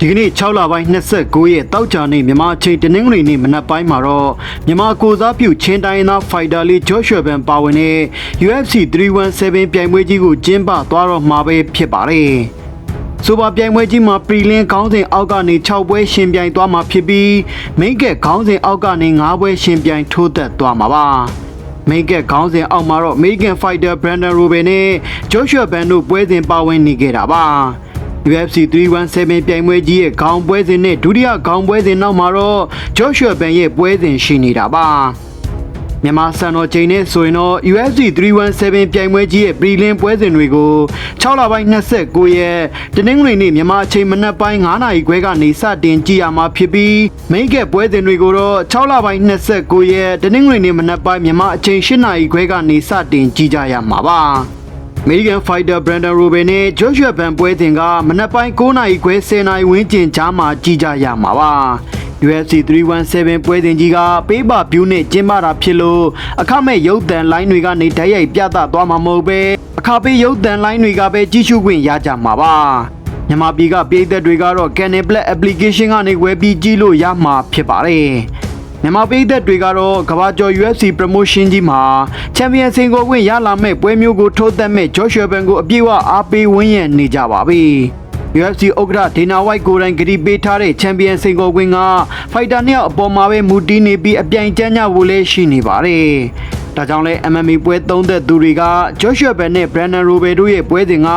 ဒီကနေ့6လပိုင်း29ရက်တောက်ကြနေ့မြန်မာအချိန်တနင်္ဂနွေနေ့မနက်ပိုင်းမှာတော့မြန်မာကိုစားပြုချင်းတိုင်းသားဖိုက်တာလေးဂျော့ရှွဲဘန်ပါဝင်တဲ့ UFC 317ပြိုင်ပွဲကြီးကိုကျင်းပသွားတော့မှာပဲဖြစ်ပါတယ်။ဆိုပါပြိုင်ပွဲကြီးမှာပရီလင်းခေါင်းစဉ်အောက်ကနေ6ပွဲရှင်ပြိုင်သွားမှာဖြစ်ပြီးမိတ်ကက်ခေါင်းစဉ်အောက်ကနေ9ပွဲရှင်ပြိုင်ထိုးသက်သွားမှာပါ။မိတ်ကက်ခေါင်းစဉ်အောက်မှာတော့ American Fighter Brandon Roben နဲ့ Joshua Ban တို့ပွဲစဉ်ပါဝင်နေခဲ့တာပါ UFC 317ပြိုင်ပွဲကြီးရဲ့ခေါင်းပွဲစဉ်နဲ့ဒုတိယခေါင်းပွဲစဉ်နောက်မှာတော့ Joshua Ban ရဲ့ပွဲစဉ်ရှိနေတာပါမြန်မာစံတော်ချိန်နဲ့ဆိုရင်တော့ UFC 317ပြိုင်ပွဲကြီးရဲ့ပရီလင်းပွဲစဉ်တွေကို6လပိုင်း29ရက်တနင်္ဂနွေနေ့မြန်မာအချိန်မနက်ပိုင်း9နာရီခွဲကနေစတင်ကြည့်ရမှာဖြစ်ပြီးမိတ်ကက်ပွဲစဉ်တွေကိုတော့6လပိုင်း29ရက်တနင်္ဂနွေနေ့မနက်ပိုင်းမြန်မာအချိန်8နာရီခွဲကနေစတင်ကြည့်ကြရမှာပါ American Fighter Brandon Roben နဲ့ Joshua Ban ပွဲစဉ်ကမနက်ပိုင်း9နာရီခွဲ10နာရီဝန်းကျင်ကြားမှာကြည့်ကြရမှာပါ UFC 317ပွဲစဉ်ကြီးကပေးပါပြူးနဲ့ကျင်းပတာဖြစ်လို့အခမဲ့ရုပ်သံလိုင်းတွေကနေဓာတ်ရိုက်ပြသသွားမှာမဟုတ်ပဲအခပေးရုပ်သံလိုင်းတွေကပဲကြည့်ရှုခွင့်ရကြမှာပါမြန်မာပြည်ကပြည်သက်တွေကတော့ Canal Plus application ကနေဝယ်ပြီးကြည့်လို့ရမှာဖြစ်ပါတယ် မြန်မာပြည်သက်တွေကတော့ကမ္ဘာကျော် UFC promotion ကြီးမှာချန်ပီယံစင်ကိုဝင်ရလာမဲ့ပွဲမျိုးကိုထိုးသက်မဲ့ Joshua Ban ကိုအပြည့်အဝအားပေးဝန်းရံနေကြပါပြီ။ UFC ဥက္ကဋ္ဌဒေနာဝိုက်ကိုယ်တိုင်ဂရီပေးထားတဲ့ချန်ပီယံစင်ကိုဝင်ကဖိုက်တာနှစ်ယောက်အပေါ်မှာပဲမူတည်နေပြီးအပြိုင်ကျန်းကြဖို့လည်းရှိနေပါတယ်။ဒါကြောင့်လဲ MMA ပွဲသုံးသက်သူတွေက Joshua Ban နဲ့ Brandon Rober တို့ရဲ့ပွဲစဉ်က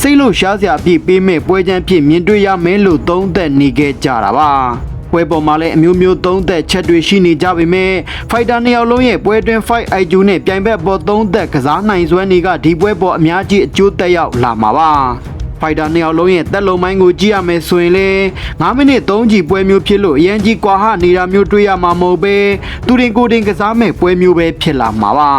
စိတ်လို့ရှားစရာအပြည့်ပေးမဲ့ပွဲချမ်းဖြစ်မြင်တွေ့ရမယ်လို့သုံးသက်နေခဲ့ကြတာပါ။ ပွဲပေါ်မှာလည်းအမျိုးမျိုးသုံးသက်ချက်တွေရှိနေကြပေမဲ့ဖိုက်တာနှစ်ယောက်လုံးရဲ့ပွဲတွင် Fight IQ နဲ့ပြိုင်ဘက်ပေါ်သုံးသက်ကစားနိုင်စွမ်းတွေကဒီပွဲပေါ်အများကြီးအကျိုးသက်ရောက်လာမှာပါဖိုက်တာနှစ်ယောက်လုံးရဲ့တက်လုံမိုင်းကိုကြည့်ရမယ်ဆိုရင်လေ9မိနစ်3ကြီးပွဲမျိုးဖြစ်လို့အရင်ကြီးကွာဟနေတာမျိုးတွေ့ရမှာမဟုတ်ပဲသူတင်ကိုယ်တင်ကစားမဲ့ပွဲမျိုးပဲဖြစ်လာမှာပါ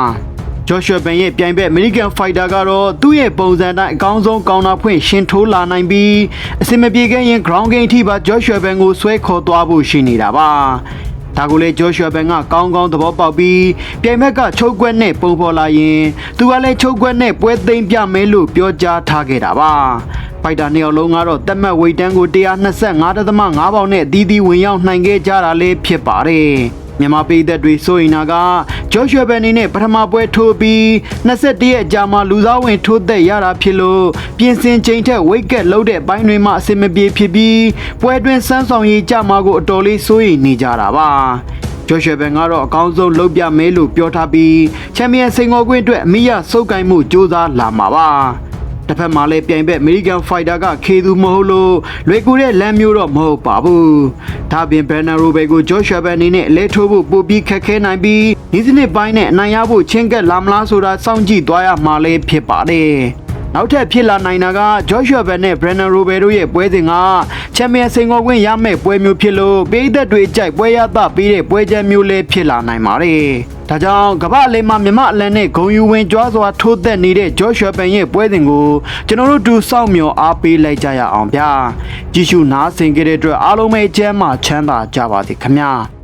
ဂျော့ရှွာဘန်ရဲ့ပြိုင်ဘက် American Fighter ကတော့သူ့ရဲ့ပုံစံတိုင်းအကောင်းဆုံးကောင်းတာဖွင့်ရှင်ထိုးလာနိုင်ပြီးအစင်မပြေခဲ့ရင် ground game အထိပါဂျော့ရှွာဘန်ကိုဆွဲခေါ်သွားဖို့ရှိနေတာပါဒါကိုလေဂျော့ရှွာဘန်ကကောင်းကောင်းသဘောပေါက်ပြီးပြိုင်ဘက်ကချုပ်ကွက်နဲ့ပုံဖော်လာရင်သူကလည်းချုပ်ကွက်နဲ့ပွဲသိမ်းပြမယ်လို့ပြောကြားထားခဲ့တာပါဖိုက်တာနှစ်ယောက်လုံးကတော့တက်မှတ်ဝိတ်တန်းကို125.5ပေါင်နဲ့အသီးသီးဝင်ရောက်နိုင်ခဲ့ကြတာလေးဖြစ်ပါတယ် မြန်မာပြည်သက်တွေစိုးရင်နာကဂျော့ရှွဲဘန်နေနဲ့ပထမပွဲထိုးပြီး21ရက်ကြာမှလူစားဝင်ထိုးသက်ရတာဖြစ်လို့ပြင်ဆင်ချိန်ထက်ဝိတ်ကက်လုံးတဲ့ဘိုင်းတွေမှအစင်မပြေဖြစ်ပြီးပွဲတွင်စမ်းဆောင်ရေးကြမှာကိုအတော်လေးစိုးရိမ်နေကြတာပါဂျော့ရှွဲဘန်ကတော့အကောင်းဆုံးလုပ်ပြမယ်လို့ပြောထားပြီးချန်ပီယံစင်ကောကွင်းအတွက်အမိရစုပ်ကိုင်းမှုစ조사လာမှာပါ တစ်ဖက်မှာလည်းပြိုင်ဘက် American Fighter ကခေသူမဟုတ်လို့လွယ်ကူတဲ့လမ်းမျိုးတော့မဟုတ်ပါဘူး။ဒါပြင် Brandon Rober ကို Joshua Ban အနေနဲ့အလဲထိုးဖို့ပိုပြီးခက်ခဲနိုင်ပြီးဒီစနစ်ပိုင်းနဲ့အနိုင်ရဖို့ချင်းကပ်လာမလားဆိုတာစောင့်ကြည့်သွားရမှာလည်းဖြစ်ပါတယ်။ နောက်ထပ်ဖြစ်လာနိုင်တာက Joshua Ban နဲ့ Brandon Rober တို့ရဲ့ပွဲစဉ်ကချန်ပီယံစင်ကောခွင့်ရမယ့်ပွဲမျိုးဖြစ်လို့ပြည်သက်တွေကြိုက်ပွဲရသပေးတဲ့ပွဲချမ်းမျိုးလည်းဖြစ်လာနိုင်ပါတယ်။ဒါကြောင့်ကမ္ဘာလေမှာမြမအလန်နဲ့ဂုံယူဝင်ကြွားစွာထိုးသက်နေတဲ့ Joshua Ban ရဲ့ပွဲစဉ်ကိုကျွန်တော်တို့တူစောင့်မျှော်အားပေးလိုက်ကြရအောင်ဗျာ။ကြည့်ရှုနားဆင်ကြတဲ့အတွက်အားလုံးပဲအကျမ်းမှချမ်းသာကြပါစေခင်ဗျာ။